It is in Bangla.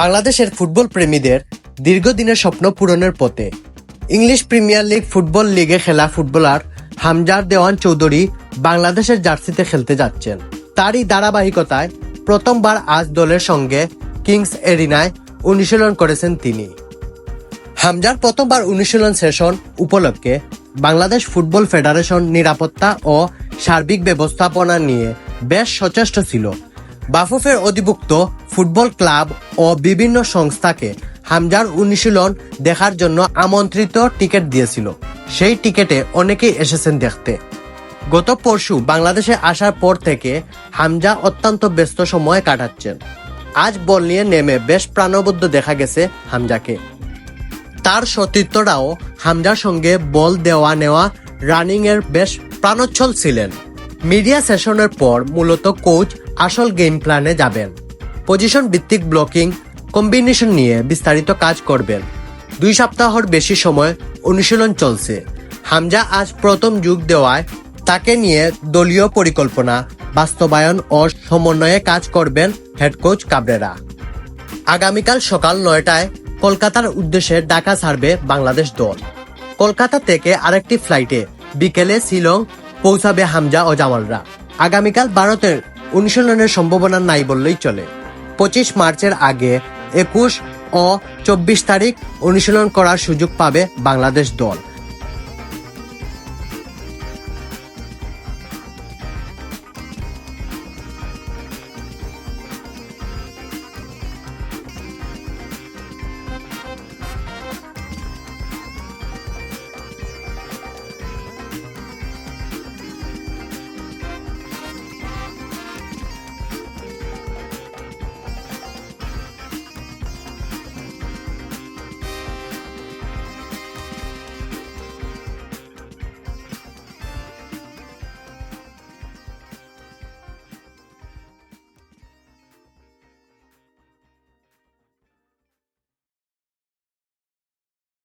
বাংলাদেশের ফুটবল প্রেমীদের দীর্ঘদিনের স্বপ্ন পূরণের পথে। ইংলিশ প্রিমিয়ার লিগ ফুটবল লিগে খেলা ফুটবলার হামজার দেওয়ান চৌধুরী বাংলাদেশের জার্সিতে খেলতে যাচ্ছেন। তারই ধারাবাহিকতায় প্রথমবার আজ দলের সঙ্গে কিংস এরিনায় অনুশীলন করেছেন তিনি। হামজার প্রথমবার অনুশীলন সেশন উপলক্ষে বাংলাদেশ ফুটবল ফেডারেশন নিরাপত্তা ও সার্বিক ব্যবস্থাপনা নিয়ে বেশ সচেষ্ট ছিল। বাফুফের অধিভুক্ত ফুটবল ক্লাব ও বিভিন্ন সংস্থাকে হামজার অনুশীলন দেখার জন্য আমন্ত্রিত টিকিট দিয়েছিল। সেই টিকেটে অনেকেই এসেছেন দেখতে। গত পরশু বাংলাদেশে আসার পর থেকে হামজা অত্যন্ত ব্যস্ত সময় কাটাচ্ছেন। আজ বল নিয়ে নেমে বেশ প্রাণবদ্ধ দেখা গেছে হামজাকে। তার সতীর্থরাও হামজার সঙ্গে বল দেওয়া নেওয়া রানিং এর বেশ প্রাণোচ্ছল ছিলেন। মিডিয়া সেশনের পর মূলত কোচ আসল গেম প্ল্যানে যাবেন। পজিশন ভিত্তিক ব্লকিং কম্বিনেশন নিয়ে বিস্তারিত কাজ করবেন। দুই সপ্তাহর বেশি সময় অনুশীলন চলছে। হামজা আজ প্রথম যুগ দেওয়ায় তাকে নিয়ে দলীয় পরিকল্পনা, বাস্তবায়ন ও সমন্বয়ে কাজ করবেন হেড কোচ কাবরেরা। আগামীকাল সকাল নয়টায় কলকাতার উদ্দেশ্যে ঢাকা ছাড়বে বাংলাদেশ দল। কলকাতা থেকে আরেকটি ফ্লাইটে বিকেলে শিলং পৌঁছাবে হামজা ও জামালরা। আগামীকাল ভারতের অনুশীলনের সম্ভাবনা নাই বললেই চলে। পঁচিশ মার্চের আগে একুশ ও চব্বিশ তারিখ অনুশীলন করার সুযোগ পাবে বাংলাদেশ দল।